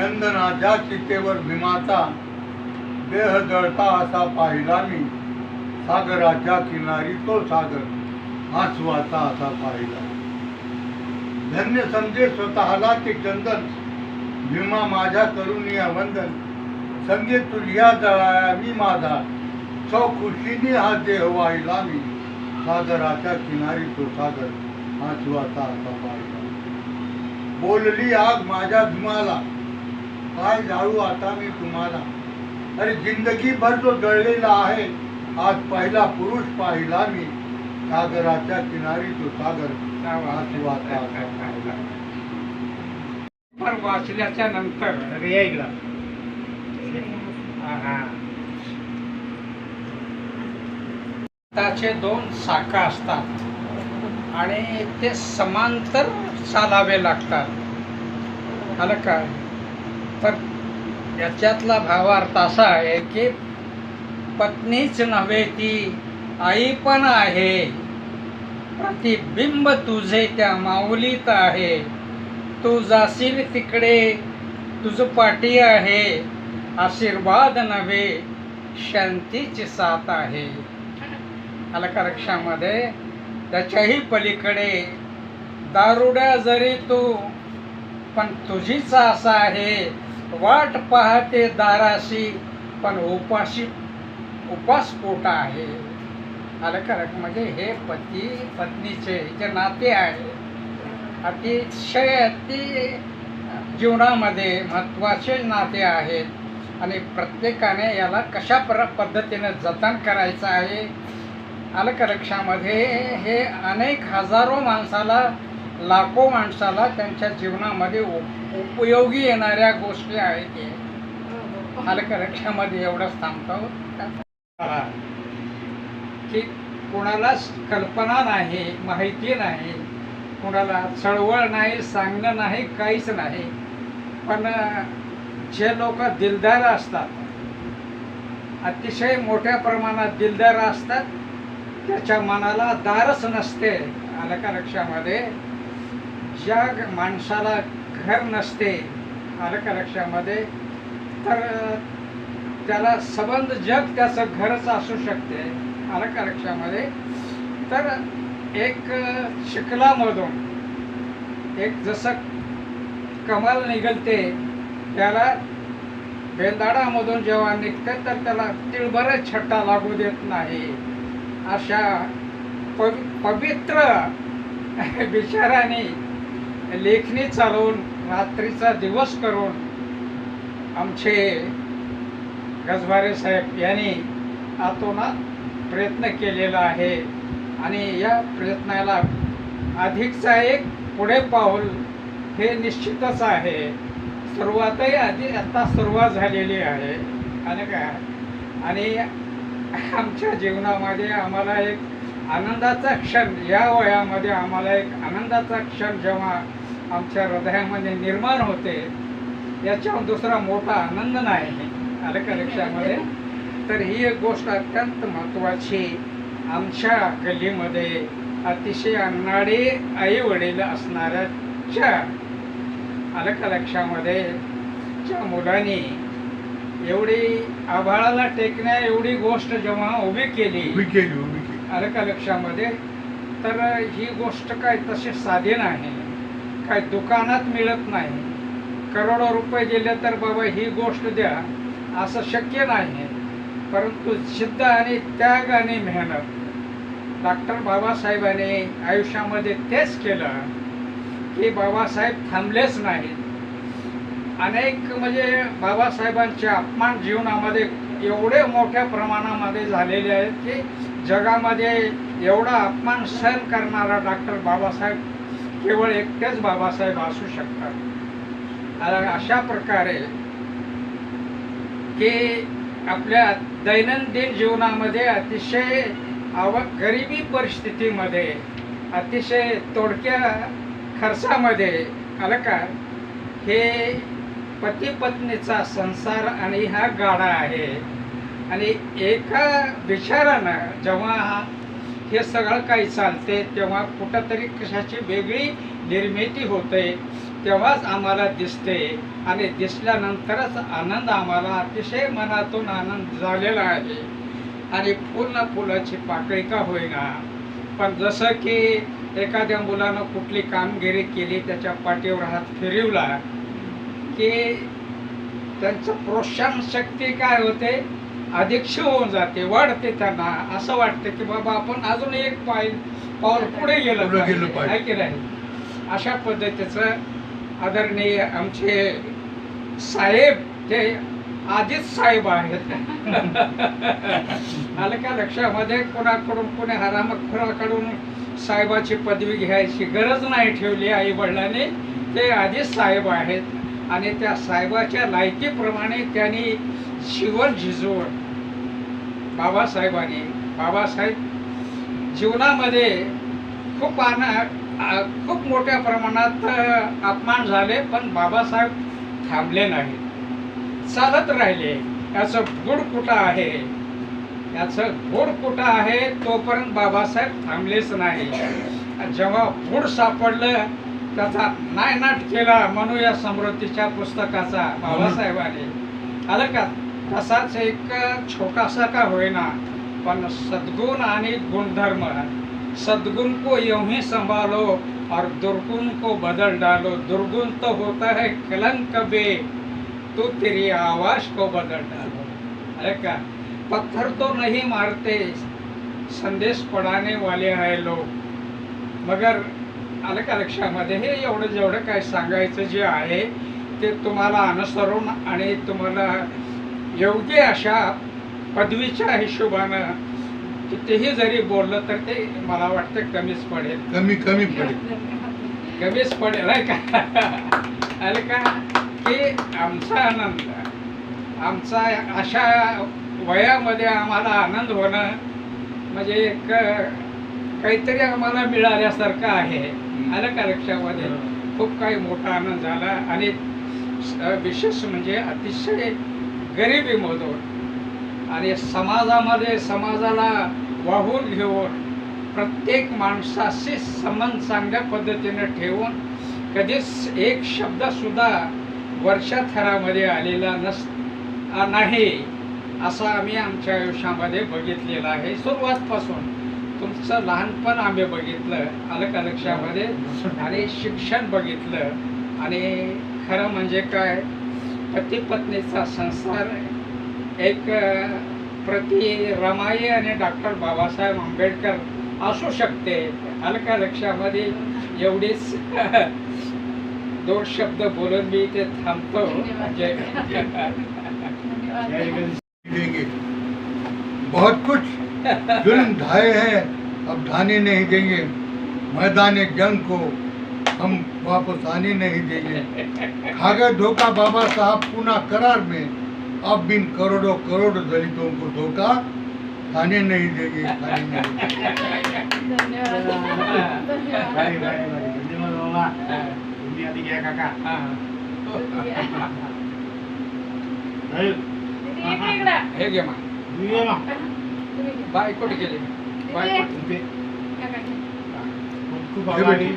चंदनाच्या चितेवर भीमाचा देह जळता असा पाहिला मी. सागराच्या किनारी तो सागर आसवाचा असा पाहिला. धन्य समजे स्वतःला ते चंदन. भीमा माझ्या करुणिया वंदन. संगे तुझ्या जळाया मी माझा. सौ खुशीने हा देह वाहिला मी. सागराच्या किनारी तो सागर आसवाचा असा पाहिला. बोलली आग माझ्या धुमाला. काय जाळू आता मी तुम्हाला. अरे जिंदगीभर जो जळलेला आहे आज पहिला पुरुष पाहिला मी. सागराच्या किनारी तो सागर. वाचल्याच्या नंतर हा, हा. त्याचे दोन शाखा असतात. आणि ते समांतर चालावे लागतात. आलं काय तर याच्यातला भावार्थ असा आहे की पत्नीच नव्हे ती आई पण आहे. प्रतिबिंब तुझे त्या माऊलीत आहे. तू जाशील तिकडे तुझं पाठी आहे. आशीर्वाद नव्हे शांतीची साथ आहे. अलकारक्षामध्ये त्याच्याही पलीकडे दारुड्या जरी तू पण तुझीच आसा आहे. वाट पाहते दाराशी पण उपाशी उपास पोटा आहे. अलकारक म्हणजे हे पती पत्नीचे जे नाते आहे अतिशय अति जीवनामध्ये महत्त्वाचे नाते आहेत. आणि प्रत्येकाने याला कशा प्र पद्धतीने जतन करायचं आहे? अलकरक्षामध्ये हे अनेक हजारो माणसाला लाखो माणसाला त्यांच्या जीवनामध्ये उप उपयोगी येणाऱ्या गोष्टी आहेत हे. अलकरक्षामध्ये एवढंच थांबतो की कोणालाच कल्पना नाही माहिती नाही कोणाला चळवळ नाही सांगणं नाही काहीच नाही. पण जे लोक दिलदार असतात अतिशय मोठ्या प्रमाणात दिलदार असतात त्याच्या मनाला दारच नसते लक्षामध्ये ज्या माणसाला घर नसते आलं तर त्याला संबंध जग त्याचं घरच असू शकते आलं तर एक शिकलामधून एक जसं कमाल निघलते त्याला बेंदाडामधून जेव्हा निघते तर त्याला तिळभर छट्टा लागू देत नाही. अशा पवि पवित्र बिचाराने लेखणी चालवून रात्रीचा दिवस करून आमचे गजबारे साहेब यांनी आतोनात प्रयत्न केलेला आहे. आणि या प्रयत्नाला अधिकचा एक पुढे पाऊल हे निश्चितच आहे. सुरुवातही आधी आता सुरुवात झालेली आहे. आणि काय? आणि आमच्या जीवनामध्ये आम्हाला एक आनंदाचा क्षण या वयामध्ये आम्हाला एक आनंदाचा क्षण जेव्हा आमच्या हृदयामध्ये निर्माण होते याच्याहून दुसरा मोठा आनंद नाही आलं का लक्षामध्ये? तर ही एक गोष्ट अत्यंत महत्त्वाची आमच्या गल्लीमध्ये अतिशय अन्नाडे आई वडील असणाऱ्याच्या आलं का लक्षामध्ये? च्या मुलांनी एवढी आभाळाला टेकण्या एवढी गोष्ट जेव्हा उभी केली उभी केली उभी केली. आलं का लक्षामध्ये? तर ही गोष्ट काय तशी साधी नाही. काय दुकानात मिळत नाही. करोडो रुपये दिले तर बाबा ही गोष्ट द्या असं शक्य नाही परंतु सिद्ध आणि त्याग आणि मेहनत. डॉक्टर बाबासाहेबांनी आयुष्यामध्ये तेच केलं की बाबासाहेब थांबलेच नाहीत. अनेक म्हणजे बाबासाहेबांचे अपमान जीवनामध्ये एवढे मोठ्या प्रमाणामध्ये झालेले आहेत की जगामध्ये एवढा अपमान सहन करणारा डॉक्टर बाबासाहेब केवळ एकटेच बाबासाहेब असू शकतात. अशा प्रकारे की आपल्या दैनंदिन जीवनामध्ये अतिशय आव गरिबी परिस्थितीमध्ये अतिशय तोडक्या खर्चामध्ये आलं का? हे पती पत्नीचा संसार आणि हा गाडा आहे. आणि एका विचारानं जेव्हा हे सगळं काही चालते तेव्हा कुठंतरी कशाची वेगळी निर्मिती होते तेव्हाच आम्हाला दिसते. आणि दिसल्यानंतरच आनंद आम्हाला अतिशय मनातून आनंद झालेला आहे. आणि पूर्ण फुलाची पाकळी का होईना. पण जसं की एखाद्या मुलानं कुठली कामगिरी केली त्याच्या पाठीवर हात फिरवला की त्यांचं प्रोत्साहन शक्ती काय होते? अधिक होऊन जाते वाढते त्यांना. असं वाटतं की बाबा आपण अजून एक पाय पाऊल पुढे गेलं गेलं की नाही? अशा पद्धतीचं आदरणीय आमचे साहेब ते आधीच साहेब आहेत. आलं का लक्षामध्ये? कोणाकडून कोणी हरामखोराकडून साहेबाची पदवी घ्यायची गरज नाही ठेवली आई वडिलांनी ते आधीच साहेब आहेत. आणि त्या साहेबाच्या लायकीप्रमाणे त्यांनी जीवन झिजवून बाबासाहेबांनी बाबासाहेब जीवनामध्ये खूप आन खूप मोठ्या प्रमाणात अपमान झाले पण बाबासाहेब थांबले नाही चालत राहिले. याचं गुड कुठं आहे? याचं गुड कुठं आहे? तोपर्यंत बाबासाहेब थांबलेच नाही. जेव्हा गुड सापडलं त्याचा नायनाट केला म्हणूया समृद्धीच्या पुस्तकाचा बाबासाहेबांनी. आलं का? असाच एक छोटासा का होईना पण सद्गुण आणि गुणधर्म सद्गुण को यूं ही संभालो और दुर्गुण को बदल डालो. दुर्गुण तो होता है कलंक बे तो तेरी आवाज को बदल डालो. अरे का पत्थर तो नहीं मारते संदेश पडाने वाले आहे लोग. मगर आलं का लक्षामध्ये हे एवढं जेवढं काय सांगायचं जे आहे ते तुम्हाला अनुसरून आणि तुम्हाला योग्य अशा पदवीच्या हिशोबानं कितीही जरी बोललं तर ते मला वाटतं कमीच पडेल. कमी कमी पडेल. कमीच पडेल आहे का? आलं का? की आमचा आनंद आमचा अशा वयामध्ये आम्हाला आनंद होणं म्हणजे एक काहीतरी आम्हाला मिळाल्यासारखं आहे. आलं का लक्षामध्ये? खूप काही मोठा आनंद झाला. आणि विशेष म्हणजे अतिशय गरिबीमधून आणि समाजामध्ये समाजाला वाहून घेऊन प्रत्येक माणसाशी संबंध चांगल्या पद्धतीने ठेवून कधीच एक शब्द सुद्धा वर्षाथरामध्ये आलेला नस नाही असं आम्ही आमच्या आयुष्यामध्ये बघितलेलं आहे. सुरुवातपासून तुमचं लहानपण आम्ही बघितलं आलं का लक्षामध्ये आणि शिक्षण बघितलं. आणि खरं म्हणजे काय पती पत्नीचा संसार एक प्रति रमाई आणि डॉक्टर बाबासाहेब आंबेडकर असू शकते. आलं का लक्षामध्ये एवढीच दोन शब्द बोलून मी इथे थांबतो. जय देंगे. बहुत कुछ जुल्म ढाए हैं अब ढाने नहीं देंगे. मैदान जंग को हम वापस आने नहीं देंगे। खा गए धोखा बाबा साहब पुनः करार में अब बिन करोड़ों करोड़ दलितों को धोखा खाने नहीं देंगे खाने नहीं काका हा. हे घे मा मग. बायकोट गेली बायकोट तुमचे. खूप बेटी.